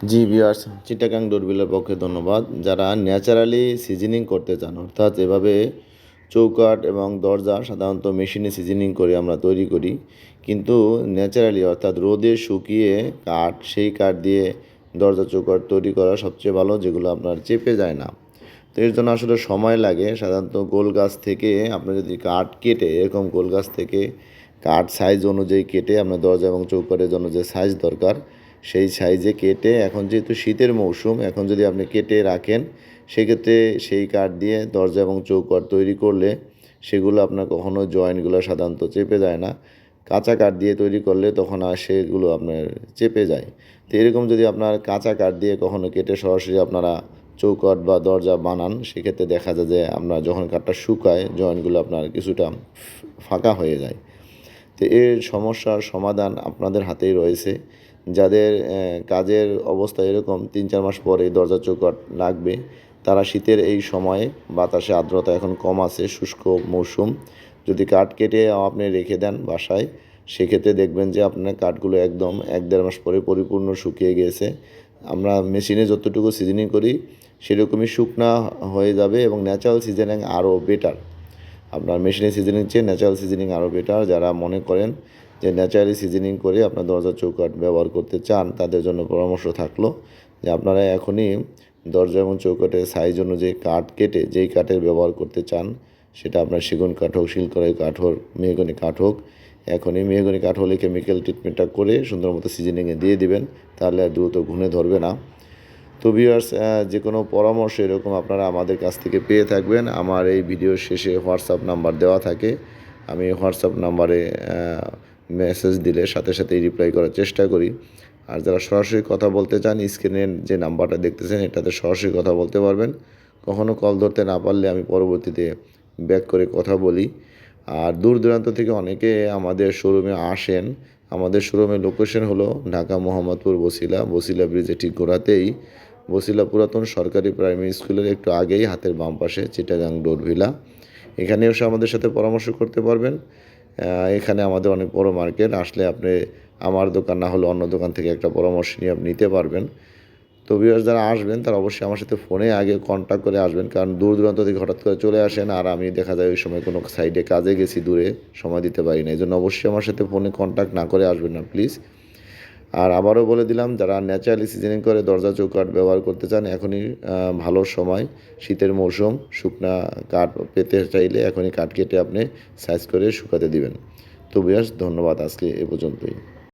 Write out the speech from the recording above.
জি viewers, Chittagong ডোরবিলের পক্ষে ধন্যবাদ। যারা ন্যাচারালি সিজনিং করতে চান, অর্থাৎ এভাবে চৌকাঠ এবং দরজা সাধারণত মেশিনে সিজনিং করে আমরা তৈরি করি, কিন্তু ন্যাচারালি অর্থাৎ রোদে শুকিয়ে কাঠ, সেই কাঠ দিয়ে দরজা চৌকাঠ তৈরি করা সবচেয়ে ভালো, যেগুলো আপনার চেপে যায় না। তো এর জন্য আসলে সময় লাগে। সাধারণত গোল গাছ থেকে আপনি যদি কাঠ কেটে, এরকম গোল গাছ থেকে কাঠ সাইজ অনুযায়ী কেটে আপনার দরজা এবং চৌকাঠের জন্য যে সাইজ দরকার সেই সাইজে কেটে এখন যেহেতু শীতের মৌসুম, এখন যদি আপনি কেটে রাখেন, সেক্ষেত্রে সেই কাঠ দিয়ে দরজা এবং চৌকাঠ তৈরি করলে সেগুলো আপনার কখনো জয়েন্টগুলো সাধারণত চেপে যায় না। কাঁচা কাঠ দিয়ে তৈরি করলে তখন আর সেগুলো আপনার চেপে যায়। তো এরকম যদি আপনার কাঁচা কাঠ দিয়ে কখনো কেটে সরাসরি আপনারা চৌকট বা দরজা বানান, সেক্ষেত্রে দেখা যায় যে আপনার যখন কাঠটা শুকায় জয়েন্টগুলো আপনার কিছুটা ফাঁকা হয়ে যায়। তো এর সমস্যার সমাধান আপনাদের হাতেই রয়েছে। যাদের কাজের অবস্থা এরকম, তিন চার মাস পরে দরজা চৌকাঠ লাগবে, তারা শীতের এই সময়ে বাতাসে আর্দ্রতা এখন কম আছে, শুষ্ক মৌসুম। যদি কাঠ কেটে আপনি রেখে দেন বাসায়, সেক্ষেত্রে দেখবেন যে আপনার কাঠগুলো একদম এক দেড় মাস পরে পরিপূর্ণ শুকিয়ে গিয়েছে আমরা মেশিনে যতটুকু সিজনিং করি, সেরকমই শুকনা হয়ে যাবে এবং ন্যাচারাল সিজনিং আরও বেটার আপনার মেশিনে সিজনিং চেয়ে ন্যাচারাল সিজনিং আরও বেটার যারা মনে করেন যে ন্যাচারালি সিজনিং করে আপনার দরজা চৌকাঠ ব্যবহার করতে চান, তাদের জন্য পরামর্শ থাকল যে আপনারা এখনই দরজা এবং চৌকাঠের সাইজ অনুযায়ী কাঠ কেটে যেই কাঠের ব্যবহার করতে চান, সেটা আপনার সেগুন কাঠ হোক, শিলকড়াই কাঠ হোক, মেহগনি কাঠ হোক, এখনই মেহগনি কাঠ হলে কেমিক্যাল ট্রিটমেন্টটা করে সুন্দর মতো সিজনিংয়ে দিয়ে দিবেন, তাহলে আর দ্রুত ঘুনে ধরবে না। তো ভিউয়ার্স যে কোনো পরামর্শ এরকম আপনারা আমাদের কাছ থেকে পেয়ে থাকবেন। আমার এই ভিডিওর শেষে হোয়াটসঅ্যাপ নাম্বার দেওয়া থাকে। আমি হোয়াটসঅ্যাপ নাম্বারে মেসেজ দিলে সাথে সাথেই রিপ্লাই করার চেষ্টা করি। আর যারা সরাসরি কথা বলতে চান স্ক্রিনের যে নাম্বারটা দেখতেছেন, এটাতে সরাসরি কথা বলতে পারবেন। কখনও কল ধরতে না পারলে আমি পরবর্তীতে ব্যাক করে কথা বলি। আর দূর দূরান্ত থেকে অনেকে আমাদের শোরুমে আসেন। আমাদের শোরুমের লোকেশন হলো ঢাকা মোহাম্মদপুর বসিলা। বসিলা ব্রিজে ঠিক গোড়াতেই। বসিলা পুরাতন সরকারি প্রাইমারি স্কুলের একটু আগেই, হাতের বাম পাশে চিটাগাং ডোরভিলা। এখানে এসে আমাদের সাথে পরামর্শ করতে পারবেন। এখানে আমাদের অনেক বড় মার্কেট। আসলে আপনি আমার দোকান না হলে অন্য দোকান থেকে একটা পরামর্শ নিয়ে আপনি নিতে পারবেন। তো ভিউয়ার্স যারা আসবেন, তারা অবশ্যই আমার সাথে ফোনে আগে কন্ট্যাক্ট করে আসবেন। কারণ দূর দূরান্ত থেকে হঠাৎ করে চলে আসেন আর আমি দেখা যায় ওই সময় কোনো সাইডে কাজে গেছি, দূরে সময় দিতে পারি না। এই জন্য অবশ্যই আমার সাথে ফোনে কন্ট্যাক্ট না করে আসবেন না প্লিজ আর আবারও বলে দিলাম, যারা ন্যাচারালি সিজনিং করে দরজা চৌকাঠ ব্যবহার করতে চান, এখনই ভালো সময়। শীতের মৌসুম, শুকনা কাঠ পেতে চাইলে এখনই কাঠ কেটে আপনি সাইজ করে শুকাতে দিবেন। তো বিয়াস, ধন্যবাদ আজকে এ পর্যন্তই।